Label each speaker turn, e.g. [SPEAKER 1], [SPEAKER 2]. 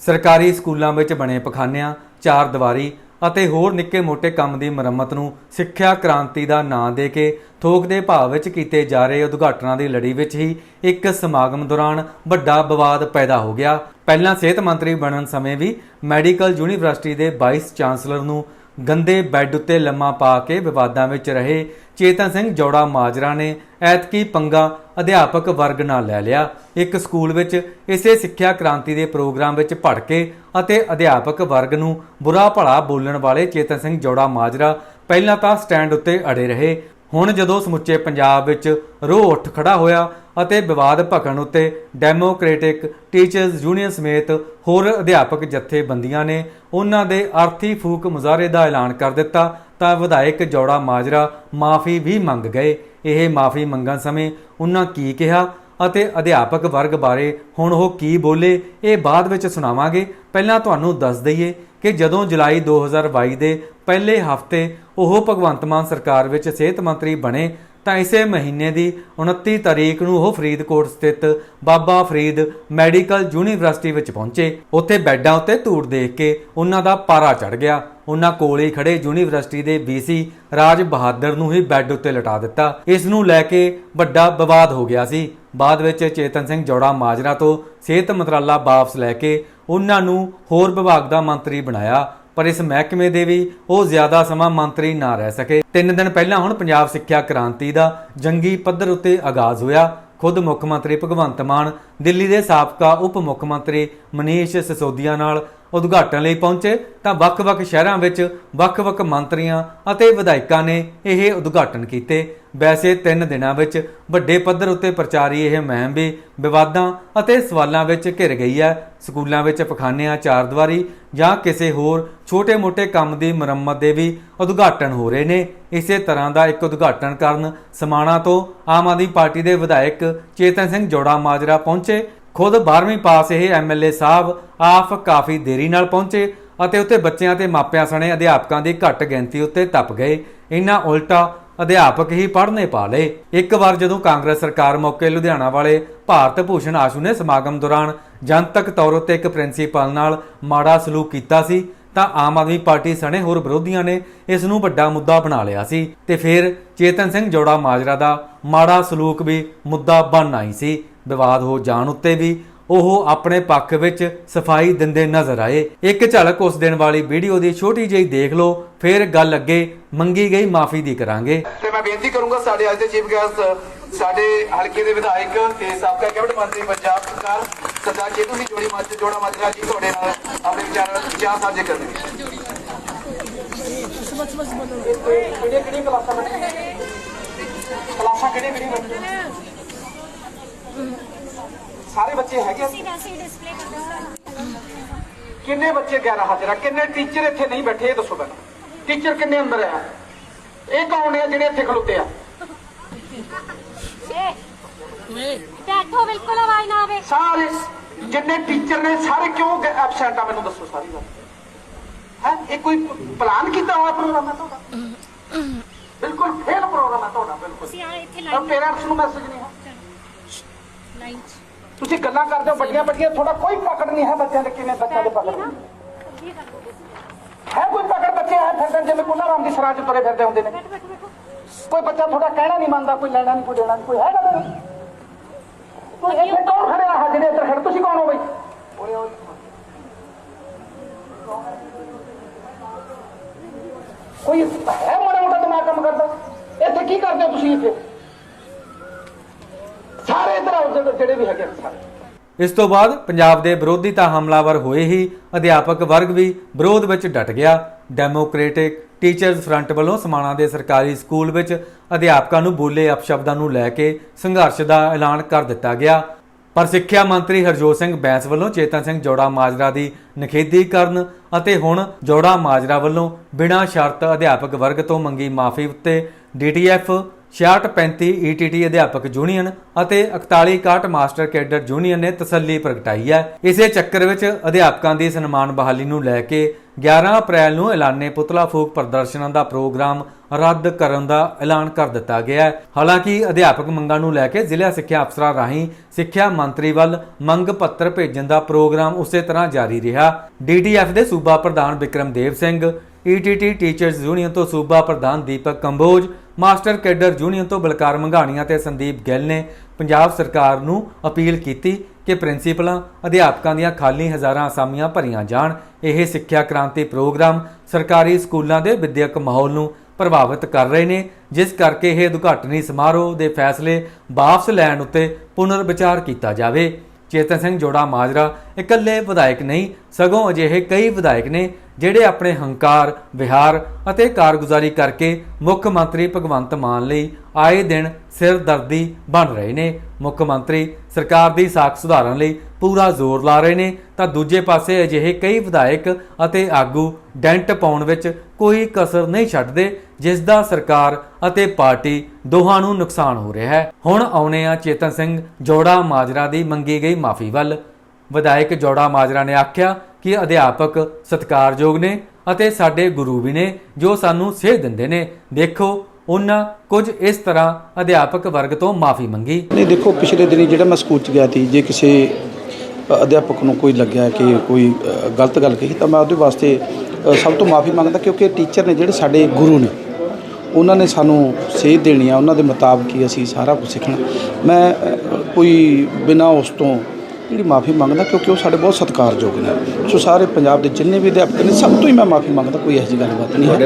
[SPEAKER 1] ਸਰਕਾਰੀ ਸਕੂਲਾਂ ਵਿੱਚ ਬਣੇ ਪਖਾਨਿਆਂ, ਚਾਰ ਦੀਵਾਰੀ ਅਤੇ ਹੋਰ ਨਿੱਕੇ-ਮੋਟੇ ਕੰਮ ਦੀ ਮੁਰੰਮਤ ਨੂੰ ਸਿੱਖਿਆ ਕ੍ਰਾਂਤੀ ਦਾ ਨਾਂ ਦੇ ਕੇ ਥੋਕ ਦੇ ਭਾਅ ਵਿੱਚ ਕੀਤੇ ਜਾ ਰਹੇ ਉਦਘਾਟਨਾਂ ਦੀ ਲੜੀ ਵਿੱਚ ਹੀ ਇੱਕ ਸਮਾਗਮ ਦੌਰਾਨ ਵੱਡਾ ਵਿਵਾਦ ਪੈਦਾ ਹੋ ਗਿਆ। ਪਹਿਲਾਂ ਸਿਹਤ ਮੰਤਰੀ ਬਣਨ ਸਮੇਂ ਵੀ ਮੈਡੀਕਲ ਯੂਨੀਵਰਸਿਟੀ ਦੇ ਵਾਈਸ ਚਾਂਸਲਰ ਨੂੰ ਗੰਦੇ ਬੈੱਡ ਉੱਤੇ ਲੰਮਾ ਪਾ ਕੇ ਵਿਵਾਦਾਂ ਵਿੱਚ ਰਹੇ ਚੇਤਨ ਸਿੰਘ ਜੋੜਾ ਮਾਜਰਾ ਨੇ ਐਤਕੀ ਪੰਗਾ ਅਧਿਆਪਕ ਵਰਗ ਨਾਲ ਲੈ ਲਿਆ। ਇੱਕ ਸਕੂਲ ਵਿੱਚ ਇਸੇ ਸਿੱਖਿਆ ਕ੍ਰਾਂਤੀ ਦੇ ਪ੍ਰੋਗਰਾਮ ਵਿੱਚ ਭੜ ਕੇ ਅਤੇ ਅਧਿਆਪਕ ਵਰਗ ਨੂੰ ਬੁਰਾ ਭਲਾ ਬੋਲਣ ਵਾਲੇ ਚੇਤਨ ਸਿੰਘ ਜੋੜਾ ਮਾਜਰਾ ਪਹਿਲਾਂ ਤਾਂ ਸਟੈਂਡ ਉੱਤੇ ਅੜੇ ਰਹੇ ਹੁਣ ਜਦੋਂ ਸਮੁੱਚੇ ਪੰਜਾਬ ਵਿੱਚ ਰੋਹ ਉੱਠ ਖੜਾ ਹੋਇਆ ਅਤੇ ਵਿਵਾਦ ਭਖਣ ਉੱਤੇ ਡੈਮੋਕ੍ਰੈਟਿਕ ਟੀਚਰਸ ਯੂਨੀਅਨ ਸਮੇਤ ਹੋਰ ਅਧਿਆਪਕ ਜਥੇਬੰਦੀਆਂ ਨੇ ਉਹਨਾਂ ਦੇ ਅਰਥੀ ਫੂਕ ਮੁਜ਼ਾਹਰੇ ਦਾ ਐਲਾਨ ਕਰ ਦਿੱਤਾ, ਤਾਂ ਵਿਧਾਇਕ ਜੋੜਾ ਮਾਜਰਾ ਮਾਫੀ ਵੀ ਮੰਗ ਗਏ। ਇਹ ਮਾਫੀ ਮੰਗਣ ਸਮੇਂ ਉਹਨਾਂ ਕੀ ਕਿਹਾ ਅਤੇ ਅਧਿਆਪਕ ਵਰਗ ਬਾਰੇ ਹੁਣ ਉਹ ਕੀ ਬੋਲੇ, ਇਹ ਬਾਅਦ ਵਿੱਚ ਸੁਣਾਵਾਂਗੇ। ਪਹਿਲਾਂ ਤੁਹਾਨੂੰ ਦੱਸ ਦਈਏ ਕਿ ਜਦੋਂ ਜੁਲਾਈ 2022 ਦੇ ਪਹਿਲੇ ਹਫ਼ਤੇ ਉਹ ਭਗਵੰਤ ਮਾਨ ਸਰਕਾਰ ਵਿੱਚ ਸਿਹਤ ਮੰਤਰੀ ਬਣੇ, ਤਾਂ ਇਸੇ ਮਹੀਨੇ ਦੀ 29 ਤਾਰੀਖ ਨੂੰ ਉਹ ਫਰੀਦਕੋਟ ਸਥਿਤ ਬਾਬਾ ਫਰੀਦ ਮੈਡੀਕਲ ਯੂਨੀਵਰਸਿਟੀ ਵਿੱਚ ਪਹੁੰਚੇ। ਉੱਥੇ ਬੈੱਡਾਂ ਉੱਤੇ ਧੂੜ ਦੇਖ ਕੇ ਉਹਨਾਂ ਦਾ ਪਾਰਾ ਚੜ ਗਿਆ। ਉਹਨਾਂ ਕੋਲ ਹੀ ਖੜੇ ਯੂਨੀਵਰਸਿਟੀ ਦੇ ਵੀਸੀ ਰਾਜ ਬਹਾਦਰ ਨੂੰ ਹੀ ਬੈੱਡ ਉੱਤੇ ਲਟਾ ਦਿੱਤਾ। ਇਸ ਨੂੰ ਲੈ ਕੇ ਵੱਡਾ ਵਿਵਾਦ ਹੋ ਗਿਆ ਸੀ। ਬਾਅਦ ਵਿੱਚ ਚੇਤਨ ਸਿੰਘ ਜੋੜਾ ਮਾਜਰਾ ਤੋਂ ਸਿਹਤ ਮੰਤਰਾਲਾ ਵਾਪਸ ਲੈ ਕੇ ਉਹਨਾਂ ਨੂੰ ਹੋਰ ਵਿਭਾਗ ਦਾ ਮੰਤਰੀ ਬਣਾਇਆ, ਪਰ ਇਸ ਮਹਿਕਮੇ ਦੇ ਵੀ ਉਹ ਜ਼ਿਆਦਾ ਸਮਾਂ ਮੰਤਰੀ ਨਾ ਰਹਿ ਸਕੇ। ਤਿੰਨ ਦਿਨ ਪਹਿਲਾਂ ਹੁਣ ਪੰਜਾਬ ਸਿੱਖਿਆ ਕ੍ਰਾਂਤੀ ਦਾ ਜੰਗੀ ਪੱਧਰ ਉੱਤੇ ਆਗਾਜ਼ ਹੋਇਆ। ਖੁਦ ਮੁੱਖ ਮੰਤਰੀ ਭਗਵੰਤ ਮਾਨ, ਦਿੱਲੀ ਦੇ ਸਾਬਕਾ ਉਪ ਮੁੱਖ ਮੰਤਰੀ ਮਨੀਸ਼ ਸਿਸੋਦੀਆ ਨਾਲ ਉਦਘਾਟਨ ਲਈ ਪਹੁੰਚੇ ਤਾਂ ਵੱਖ-ਵੱਖ ਸ਼ਹਿਰਾਂ ਵਿੱਚ ਵੱਖ-ਵੱਖ ਮੰਤਰੀਆਂ ਅਤੇ ਵਿਧਾਇਕਾਂ ਨੇ ਇਹ ਉਦਘਾਟਨ ਕੀਤੇ। ਵੈਸੇ ਤਿੰਨ ਦਿਨਾਂ ਵਿੱਚ ਵੱਡੇ ਪੱਧਰ ਉੱਤੇ ਪ੍ਰਚਾਰੀ ਇਹ ਮੁਹਿੰਮ ਵੀ ਵਿਵਾਦਾਂ ਅਤੇ ਸਵਾਲਾਂ ਵਿੱਚ ਘਿਰ ਗਈ ਹੈ। ਸਕੂਲਾਂ ਵਿੱਚ ਪਖਾਨਿਆਂ, ਚਾਰਦੀਵਾਰੀ ਜਾਂ ਕਿਸੇ ਹੋਰ ਛੋਟੇ-ਮੋਟੇ ਕੰਮ ਦੀ ਮੁਰੰਮਤ ਦੇ ਵੀ ਉਦਘਾਟਨ ਹੋ ਰਹੇ ਨੇ। ਇਸੇ ਤਰ੍ਹਾਂ ਦਾ ਇੱਕ ਉਦਘਾਟਨ ਕਰਨ ਸਮਾਣਾ ਤੋਂ ਆਮ ਆਦਮੀ ਪਾਰਟੀ ਦੇ ਵਿਧਾਇਕ ਚੇਤਨ ਸਿੰਘ ਜੋੜਾ ਮਾਜਰਾ ਪਹੁੰਚੇ। ਖੁਦ 12ਵੀਂ ਪਾਸ ਇਹ ਐਮਐਲਏ ਸਾਹਿਬ ਆਪ ਕਾਫੀ ਦੇਰੀ ਨਾਲ ਪਹੁੰਚੇ ਅਤੇ ਉੱਥੇ ਬੱਚਿਆਂ ਤੇ ਮਾਪਿਆਂ ਸਣੇ ਅਧਿਆਪਕਾਂ ਦੀ ਘੱਟ ਗਿਣਤੀ ਉੱਤੇ ਤਪ ਗਏ। ਇਹਨਾਂ ਉਲਟਾ ਅਧਿਆਪਕ ਹੀ ਪੜ੍ਹਨੇ ਪਾ ਲਏ। ਇੱਕ ਵਾਰ ਜਦੋਂ ਕਾਂਗਰਸ ਸਰਕਾਰ ਮੌਕੇ ਲੁਧਿਆਣਾ ਵਾਲੇ ਭਾਰਤ ਭੂਸ਼ਣ ਆਸ਼ੂ ਨੇ ਸਮਾਗਮ ਦੌਰਾਨ ਜਨਤਕ ਤੌਰ ਉੱਤੇ ਇੱਕ ਪ੍ਰਿੰਸੀਪਲ ਨਾਲ ਮਾੜਾ ਸਲੂਕ ਕੀਤਾ ਸੀ ਤਾਂ ਆਮ ਆਦਮੀ ਪਾਰਟੀ ਸਣੇ ਹੋਰ ਵਿਰੋਧੀਆਂ ਨੇ ਇਸ ਨੂੰ ਵੱਡਾ ਮੁੱਦਾ ਬਣਾ ਲਿਆ ਸੀ ਤੇ ਫਿਰ ਚੇਤਨ ਸਿੰਘ ਜੋੜਾ ਮਾਜਰਾ ਦਾ ਮਾੜਾ ਸਲੂਕ ਵੀ ਮੁੱਦਾ ਬਣ ਆਈ ਸੀ। ਵਿਵਾਦ ਹੋ ਜਾਣ ਉੱਤੇ ਵੀ ਉਹ ਆਪਣੇ ਪੱਖ ਵਿੱਚ ਸਫ਼ਾਈ ਦਿੰਦੇ ਨਜ਼ਰ ਆਏ। ਇੱਕ ਝਲਕ ਉਸ ਦਿਨ ਵਾਲੀ ਵੀਡੀਓ ਦੀ ਛੋਟੀ ਜਿਹੀ ਦੇਖ ਲਓ, ਫਿਰ ਗੱਲ ਅੱਗੇ ਮੰਗੀ ਗਈ, ਮਾਫੀ ਦੀ ਕਰਾਂਗੇ।
[SPEAKER 2] ਤੇ ਮੈਂ ਬੇਨਤੀ ਕਰੂੰਗਾ ਸਾਡੇ ਅੱਜ ਦੇ ਚੀਫ ਗੈਸਟ, ਸਾਡੇ ਹਲਕੇ ਦੇ ਵਿਧਾਇਕ ਤੇ ਸਾਬਕਾ ਕੈਬਨਿਟ ਮੰਤਰੀ ਪੰਜਾਬ ਸਰਕਾਰ ਸਰਦਾਰ ਚੇਤੂ ਸਿੰਘ ਜੋੜੀ ਮਾਜਰਾ ਜੋੜਾ ਮਾਜਰਾ ਜੀ ਤੁਹਾਡੇ ਨਾਲ ਆਪਣੇ ਵਿਚਾਰ ਵਿਚਾਰ ਸਾਂਝੇ ਕਰਨਗੇ ਕਲਾਸਾਂ ਬਣੇ ਕਲਾਸਾਂ ਸਾਰੇ ਬੱਚੇ ਹੈਗੇ ਕਿੰਨੇ ਬੱਚੇ ਗੈਰ ਹਾਜ਼ਰ ਆ? ਕਿੰਨੇ ਟੀਚਰ ਇੱਥੇ ਨਹੀਂ ਬੈਠੇ ਇਹ ਦੱਸੋ ਪਹਿਲਾਂ। ਟੀਚਰ ਕਿੰਨੇ ਅੰਦਰ ਆ? ਇਹ ਕੌਣ ਆ ਜਿਹੜੇ ਇੱਥੇ ਖਲੋਤੇ ਆ?
[SPEAKER 3] ਬੈਠੋ ਬਿਲਕੁਲ ਆਵਾਜ਼ ਨਾ ਆਵੇ।
[SPEAKER 2] ਸਾਰੇ ਜਿੰਨੇ ਟੀਚਰ ਨੇ ਸਾਰੇ ਕਿਉਂ ਐਬਸੈਂਟ ਆ? ਮੈਨੂੰ ਦੱਸੋ ਸਾਰੀ ਗੱਲ। ਹੈ? ਇਹ ਕੋਈ ਪਲਾਨ ਕੀਤਾ ਹੋਇਆ ਪ੍ਰੋਗਰਾਮ ਹੈ ਤੁਹਾਡਾ? ਬਿਲਕੁਲ ਫੇਲ ਪ੍ਰੋਗਰਾਮ ਹੈ ਤੁਹਾਡਾ ਬਿਲਕੁਲ।
[SPEAKER 3] ਅਸੀਂ ਆ ਇੱਥੇ
[SPEAKER 2] ਤਾਂ
[SPEAKER 3] ਲਾਈਨ
[SPEAKER 2] ਪੇਰੈਂਟਸ ਨੂੰ ਮੈਸੇਜ ਨਹੀਂ ਹੈ।
[SPEAKER 3] ਲਾਈਨ
[SPEAKER 2] ਤੁਸੀਂ ਗੱਲਾਂ ਕਰਦੇ ਹੋ ਵੱਡੀਆਂ ਵੱਡੀਆਂ ਤੁਹਾਡਾ ਕੋਈ ਪਕੜ ਨਹੀਂ ਹੈ ਬੱਚਿਆਂ ਦੇ ਕਿਵੇਂ ਬੱਚਿਆਂ ਦੇ ਪਕੜ ਹੈ ਕੋਈ ਪਕੜ ਬੱਚੇ ਹੈ ਫਿਰਦੇ ਜਿਵੇਂ ਕੋਨਾ ਰਾਮ ਦੀ ਸਰਾਂ ਚ ਤੁਰੇ ਫਿਰਦੇ ਹੁੰਦੇ ਨੇ। ਕੋਈ ਬੱਚਾ ਤੁਹਾਡਾ ਕਹਿਣਾ ਨਹੀਂ ਮੰਨਦਾ ਕੋਈ ਲੈਣਾ ਨਹੀਂ ਕੋਈ ਦੇਣਾ ਨਹੀਂ ਕੋਈ ਹੈਗਾ ਨਹੀਂ। ਇੱਥੇ ਕੌਣ ਖੜਿਆ ਹੈ ਜਿਹੜੇ ਇੱਧਰ ਖੜੇ ਤੁਸੀਂ ਕੌਣ ਹੋ ਬਈ? ਕੋਈ ਹੈ ਮਾੜਾ ਮੋਟਾ ਦਿਮਾਗ ਕੰਮ ਕਰਦਾ? ਇੱਥੇ ਕੀ ਕਰਦੇ ਹੋ ਤੁਸੀਂ ਇੱਥੇ? ਸਾਰੇ ਇੱਧਰ ਆਓ ਜਿਹੜੇ- ਵੀ ਹੈਗੇ ਸਾਰੇ।
[SPEAKER 1] ਇਸ ਤੋਂ ਬਾਅਦ ਪੰਜਾਬ ਦੇ ਵਿਰੋਧੀ ਤਾਂ ਹਮਲਾਵਰ ਹੋਏ ਹੀ, ਅਧਿਆਪਕ ਵਰਗ ਵੀ ਵਿਰੋਧ ਵਿੱਚ ਡਟ ਗਿਆ। ਡੈਮੋਕ੍ਰੈਟਿਕ ਟੀਚਰਜ਼ ਫਰੰਟ ਵੱਲੋਂ ਸਮਾਣਾ ਦੇ ਸਰਕਾਰੀ ਸਕੂਲ ਵਿੱਚ ਅਧਿਆਪਕਾਂ ਨੂੰ ਬੋਲੇ ਅਪਸ਼ਬਦਾਂ ਨੂੰ ਲੈ ਕੇ ਸੰਘਰਸ਼ ਦਾ ਐਲਾਨ ਕਰ ਦਿੱਤਾ ਗਿਆ। ਪਰ ਸਿੱਖਿਆ ਮੰਤਰੀ ਹਰਜੋਤ ਸਿੰਘ ਬੈਂਸ ਵੱਲੋਂ ਚੇਤਨ ਸਿੰਘ ਜੋੜਾ ਮਾਜਰਾ ਦੀ ਨਿਖੇਧੀ ਕਰਨ ਅਤੇ ਹੁਣ ਜੋੜਾ ਮਾਜਰਾ ਵੱਲੋਂ ਬਿਨਾਂ ਸ਼ਰਤ ਅਧਿਆਪਕ ਵਰਗ ਤੋਂ ਮੰਗੀ ਮਾਫੀ ਉੱਤੇ ਡੀਟੀਐਫ 6635 ਈਟੀਟੀ ਅਧਿਆਪਕ ਯੂਨੀਅਨ ਅਤੇ 4161 ਮਾਸਟਰ ਕੈਡਰ ਯੂਨੀਅਨ ਨੇ ਤਸੱਲੀ ਪ੍ਰਗਟਾਈ ਹੈ। ਇਸੇ ਚੱਕਰ ਵਿੱਚ ਅਧਿਆਪਕਾਂ ਦੀ ਸਨਮਾਨ ਬਹਾਲੀ ਨੂੰ ਲੈ ਕੇ 11 ਅਪ੍ਰੈਲ ਨੂੰ ਐਲਾਨੇ ਪੁਤਲਾ ਫੂਕ ਪ੍ਰਦਰਸ਼ਨਾਂ ਦਾ ਪ੍ਰੋਗਰਾਮ ਰੱਦ ਕਰਨ ਦਾ ਐਲਾਨ ਕਰ ਦਿੱਤਾ ਗਿਆ ਹੈ। ਹਾਲਾਂਕਿ ਅਧਿਆਪਕ ਮੰਗਾਂ ਨੂੰ ਲੈ ਕੇ ਜ਼ਿਲ੍ਹਾ ਸਿੱਖਿਆ ਅਫਸਰਾਂ ਰਾਹੀਂ ਸਿੱਖਿਆ ਮੰਤਰੀ ਵੱਲ ਮੰਗ ਪੱਤਰ ਭੇਜਣ ਦਾ ਪ੍ਰੋਗਰਾਮ ਉਸੇ ਤਰ੍ਹਾਂ ਜਾਰੀ ਰਿਹਾ। ਡੀਟੀਐਫ ਦੇ ਸੂਬਾ ਪ੍ਰਧਾਨ Vikramdev Singh ETT teachers union ਤੋਂ ਸੂਬਾ ਪ੍ਰਧਾਨ Deepak Kamboj, master cadre union ਤੋਂ ਬਲਕਾਰ ਮੰਘਾਣੀਆਂ ਤੇ ਸੰਦੀਪ ਗਿੱਲ ਨੇ ਪੰਜਾਬ ਸਰਕਾਰ ਨੂੰ ਅਪੀਲ ਕੀਤੀ ਕਿ ਪ੍ਰਿੰਸੀਪਲਾਂ, ਅਧਿਆਪਕਾਂ ਦੀਆਂ ਖਾਲੀ ਹਜ਼ਾਰਾਂ ਅਸਾਮੀਆਂ ਭਰੀਆਂ ਜਾਣ। ਇਹ ਸਿੱਖਿਆ ਕ੍ਰਾਂਤੀ ਪ੍ਰੋਗਰਾਮ ਸਰਕਾਰੀ ਸਕੂਲਾਂ ਦੇ ਵਿਦਿਅਕ ਮਾਹੌਲ ਨੂੰ ਪ੍ਰਭਾਵਿਤ ਕਰ ਰਹੇ ਨੇ, ਜਿਸ ਕਰਕੇ ਇਹ ਉਦਘਾਟਨੀ ਸਮਾਰੋਹ ਦੇ ਫੈਸਲੇ ਵਾਪਸ ਲੈਣ ਉੱਤੇ ਪੁਨਰ ਵਿਚਾਰ ਕੀਤਾ ਜਾਵੇ। ਚੇਤਨ ਸਿੰਘ ਜੋੜਾ ਮਾਜਰਾ ਇਕੱਲੇ ਵਿਧਾਇਕ ਨਹੀਂ, ਸਗੋਂ ਅਜਿਹੇ ਕਈ ਵਿਧਾਇਕ ਨੇ ਜਿਹੜੇ ਆਪਣੇ ਹੰਕਾਰ, ਵਿਹਾਰ ਅਤੇ ਕਾਰਗੁਜ਼ਾਰੀ ਕਰਕੇ ਮੁੱਖ ਮੰਤਰੀ ਭਗਵੰਤ ਮਾਨ ਲਈ ਆਏ ਦਿਨ ਸਿਰਦਰਦੀ ਬਣ ਰਹੇ ਨੇ। ਮੁੱਖ ਮੰਤਰੀ ਸਰਕਾਰ ਦੀ ਸਾਖ ਸੁਧਾਰਨ ਲਈ ਪੂਰਾ ਜ਼ੋਰ ਲਾ ਰਹੇ ਨੇ। ਤਾਂ ਦੂਜੇ ਪਾਸੇ ਅਜਿਹੇ ਕਈ ਵਿਧਾਇਕ ਅਤੇ ਆਗੂ ਡੈਂਟ ਪਾਉਣ ਵਿੱਚ ਕੋਈ ਕਸਰ ਨਹੀਂ ਛੱਡਦੇ, ਜਿਸ ਦਾ ਸਰਕਾਰ ਅਤੇ ਪਾਰਟੀ ਦੋਹਾਂ ਨੂੰ ਨੁਕਸਾਨ ਹੋ ਰਿਹਾ ਹੈ। ਹੁਣ ਆਉਨੇ ਆ ਚੇਤਨ ਸਿੰਘ ਜੋੜਾ ਮਾਜਰਾ ਦੀ ਮੰਗੀ ਗਈ ਮਾਫੀ ਵੱਲ। ਵਿਧਾਇਕ ਜੋੜਾ ਮਾਜਰਾ ਨੇ ਆਖਿਆ ਕਿ ਅਧਿਆਪਕ ਸਤਿਕਾਰਯੋਗ ਨੇ ਅਤੇ ਸਾਡੇ ਗੁਰੂ ਵੀ ਨੇ ਜੋ ਸਾਨੂੰ ਸੇਧ ਦਿੰਦੇ ਨੇ। ਦੇਖੋ, ਉਹਨਾਂ ਕੁਝ ਇਸ ਤਰ੍ਹਾਂ ਅਧਿਆਪਕ ਵਰਗ ਤੋਂ ਮਾਫੀ ਮੰਗੀ।
[SPEAKER 2] ਨਹੀਂ, ਦੇਖੋ, ਪਿਛਲੇ ਦਿਨੀ ਜਿਹੜਾ ਮੈਂ ਸਕੂਲ ਚ ਗਿਆ ਸੀ, ਜੇ ਕਿਸੇ ਅਧਿਆਪਕ ਨੂੰ ਕੋਈ ਲੱਗਿਆ ਕਿ ਕੋਈ ਗਲਤ ਗੱਲ ਕਹੀ, ਤਾਂ ਮੈਂ ਉਹਦੇ ਵਾਸਤੇ ਸਭ ਤੋਂ ਮਾਫੀ ਮੰਗਦਾ ਕਿਉਂਕਿ ਟੀਚਰ ਨੇ ਜਿਹੜੇ ਸਾਡੇ ਗੁਰੂ ਨੇ। ਉਹਨਾਂ ਨੇ ਸਾਨੂੰ ਸੇਧ ਦੇਣੀ ਆ, ਉਹਨਾਂ ਦੇ ਮੁਤਾਬਕ ਹੀ ਅਸੀਂ ਸਾਰਾ ਕੁਝ ਸਿੱਖਣਾ। ਮੈਂ ਕੋਈ ਬਿਨਾਂ ਉਸ ਤੋਂ ਜਿਹੜੀ ਮਾਫੀ ਮੰਗਦਾ ਕਿਉਂਕਿ ਉਹ ਸਾਡੇ ਬਹੁਤ ਸਤਿਕਾਰਯੋਗ ਨੇ। ਸੋ ਸਾਰੇ ਪੰਜਾਬ ਦੇ ਜਿੰਨੇ ਵੀ ਅਧਿਆਪਕ ਨੇ, ਸਭ ਤੋਂ ਹੀ ਮੈਂ ਮਾਫੀ ਮੰਗਦਾ, ਕੋਈ ਇਹੋ ਜਿਹੀ ਗੱਲਬਾਤ ਨਹੀਂ ਹੈ।